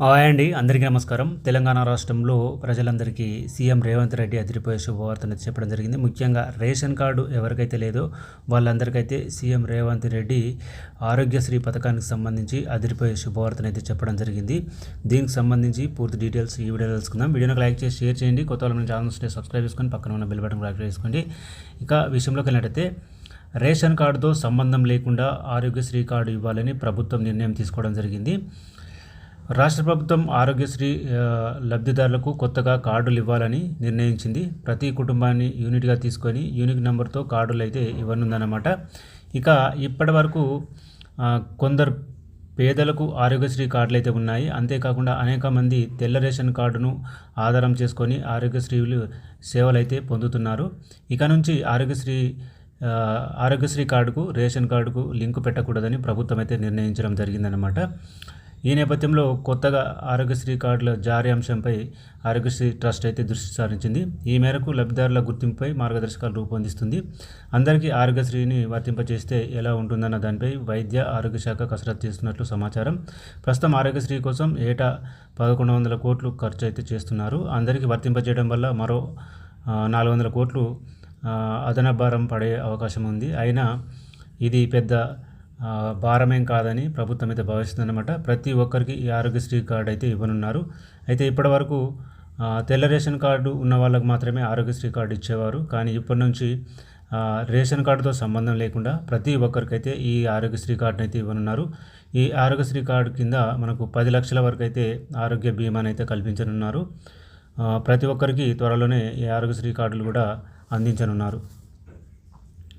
Hi అండి అందరికీ నమస్కారం. తెలంగాణ రాష్ట్రంలో ప్రజలందరికీ సీఎం రేవంత్ రెడ్డి అదిరిపోయే శుభవార్తను చెప్పడం జరిగింది. ముఖ్యంగా రేషన్ కార్డు ఎవరికైతే లేదో వాళ్ళందరికైతే సీఎం రేవంత్ రెడ్డి ఆరోగ్యశ్రీ పథకానికి సంబంధించి అదిరిపోయే శుభవార్తను అయితే చెప్పడం జరిగింది. దీనికి సంబంధించి పూర్తి డీటెయిల్స్ ఈ వీడియో తెలుసుకుందాం. వీడియోని లైక్ చేసి షేర్ చేయండి. కొత్త వాళ్ళ నుంచి ఛానల్స్ సబ్స్క్రైబ్ చేసుకొని పక్కన ఉన్న బెల్ బటన్ యాక్టివేట్ చేసుకోండి. ఇక విషయంలోకి వెళ్ళినట్టయితే రేషన్ కార్డుతో సంబంధం లేకుండా ఆరోగ్యశ్రీ కార్డు ఇవ్వాలని ప్రభుత్వం నిర్ణయం తీసుకోవడం జరిగింది. రాష్ట్ర ప్రభుత్వం ఆరోగ్యశ్రీ లబ్ధిదారులకు కొత్తగా కార్డులు ఇవ్వాలని నిర్ణయించింది. ప్రతి కుటుంబాన్ని యూనిట్గా తీసుకొని యూనిక్ నెంబర్తో కార్డులు అయితే ఇవ్వనుందన్నమాట. ఇక ఇప్పటి వరకు కొందరు పేదలకు ఆరోగ్యశ్రీ కార్డులు అయితే ఉన్నాయి. అంతేకాకుండా అనేక మంది తెల్ల రేషన్ కార్డును ఆధారం చేసుకొని ఆరోగ్యశ్రీలు సేవలు అయితే పొందుతున్నారు. ఇక నుంచి ఆరోగ్యశ్రీ ఆరోగ్యశ్రీ కార్డుకు రేషన్ కార్డుకు లింకు పెట్టకూడదని ప్రభుత్వం అయితే నిర్ణయించడం జరిగిందనమాట ఈ నేపథ్యంలో కొత్తగా ఆరోగ్యశ్రీ కార్డుల జారీ అంశంపై ఆరోగ్యశ్రీ ట్రస్ట్ అయితే దృష్టి సారించింది. ఈ మేరకు లబ్ధిదారుల గుర్తింపుపై మార్గదర్శకాలు రూపొందిస్తుంది. అందరికీ ఆరోగ్యశ్రీని వర్తింపజేస్తే ఎలా ఉంటుందన్న దానిపై వైద్య ఆరోగ్య శాఖ కసరత్తు చేస్తున్నట్లు సమాచారం. ప్రస్తుతం ఆరోగ్యశ్రీ కోసం ఏటా పదకొండు వందల కోట్లు ఖర్చు అయితే చేస్తున్నారు. అందరికీ వర్తింపజేయడం వల్ల మరో నాలుగు వందల కోట్లు అదనభారం భారం పడే అవకాశం ఉంది. అయినా ఇది పెద్ద భారమేం కాదని ప్రభుత్వం అయితే భావిస్తుందన్నమాట. ప్రతి ఒక్కరికి ఈ ఆరోగ్యశ్రీ కార్డు అయితే ఇవ్వనున్నారు. అయితే ఇప్పటివరకు వరకు తెల్ల రేషన్ కార్డు ఉన్న వాళ్ళకు మాత్రమే ఆరోగ్యశ్రీ కార్డు ఇచ్చేవారు. కానీ ఇప్పటి నుంచి రేషన్ కార్డుతో సంబంధం లేకుండా ప్రతి ఒక్కరికైతే ఈ ఆరోగ్యశ్రీ కార్డును అయితే ఇవ్వనున్నారు. ఈ ఆరోగ్యశ్రీ కార్డు కింద మనకు పది లక్షల వరకు అయితే ఆరోగ్య బీమాని అయితే కల్పించనున్నారు. ప్రతి ఒక్కరికి త్వరలోనే ఈ ఆరోగ్యశ్రీ కార్డులు కూడా అందించనున్నారు.